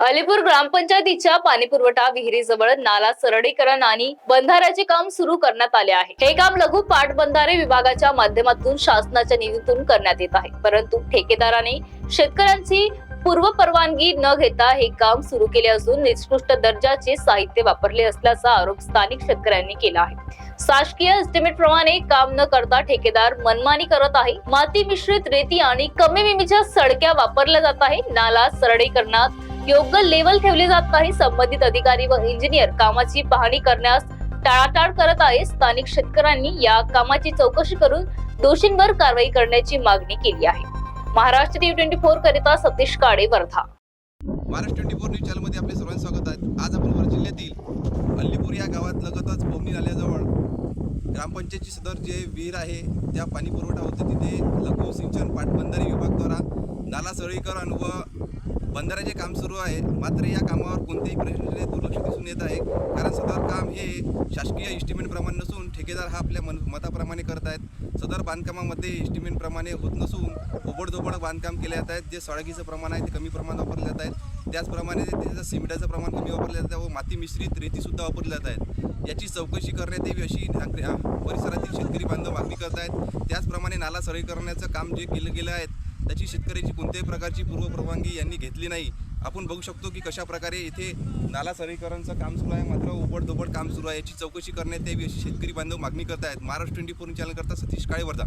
अलीपूर ग्रामपंचायतीच्या पाणीपुरवठा विहिरीजवळ नाला सरळीकरण आणि बंधाऱ्याचे काम सुरू करण्यात आले आहे. हे काम लघु पाटबंधारे विभागाच्या माध्यमातून शासनाच्या निधीतून करण्यात येत आहे. परंतु ठेकेदाराने शेतकऱ्यांची पूर्व परवानगी न घेता हे काम सुरू केले असून निकृष्ट दर्जाचे साहित्य वापरले असल्याचा आरोप स्थानिक शेतकऱ्यांनी केला आहे. शासकीय एस्टिमेट प्रमाणे काम न करता ठेकेदार मनमानी करत आहे. माती मिश्रित रेती आणि कमी मिमीच्या सडक्या वापरल्या जात आहे. नाला सरळीकरणात योग्य लेवल ठेवले जात नाही संबंधित अधिकारी व इंजिनियर कामाची पाहणी करण्यास टाळाटाळ करत आहे स्थानिक शेतकऱ्यांनी या कामाची चौकशी करून दोषींवर कारवाई करण्याची मागणी केली आहे. महाराष्ट्र टीव्ही ट्वेंटी फोर करिता Satish Kale Wardha. Maharashtra twenty four news चॅनलमध्ये आपले सर्वांचे स्वागत आहे. आज आपण वर जिल्ह्यातील अल्लीपूर या गावात लगतच पवनी नाल्याजवळ ग्रामपंचायतची सदर जे विहीर आहे त्या पाणी पुरवठा होते तिथे लघु सिंचन पाटबंधारे विभागद्वारा नाला सरळीकरण व बंधाऱ्याचे काम सुरू आहे. मात्र या कामावर कोणत्याही प्रश्न दुर्लक्ष दिसून येत आहे. कारण सदर काम हे शासकीय इस्टिमेंटप्रमाणे नसून ठेकेदार हा आपल्या मन मताप्रमाणे करत आहेत. सदर बांधकामामध्ये इस्टिमेंटप्रमाणे होत नसून ओबडधोबड बांधकाम केले जात आहेत. जे सळगीचं प्रमाण आहे ते कमी प्रमाणात वापरले जात आहेत. त्याचप्रमाणे त्याचं सिमेंटाचं प्रमाण कमी वापरले जात आहे व माती मिश्रित रेतीसुद्धा वापरली जात आहेत. याची चौकशी करण्यात यावी अशी परिसरातील शेतकरी बांधव मागणी करत आहेत. त्याचप्रमाणे नाला सरळी करण्याचं काम जे केलं गेलं आहे त्याची शेतकऱ्याची कोणत्याही प्रकारची पूर्वपरवानगी यांनी घेतली नाही. आपण बघू शकतो की कशा प्रकारे इथे नाला सरळीकरणचं काम सुरू आहे मात्र उबडधोबड काम सुरू आहे. याची चौकशी करण्यात यावी अशी शेतकरी बांधव मागणी करत आहेत महाराष्ट्र ट्वेंटी फोर चॅनल करता सतीश काळे वर्धा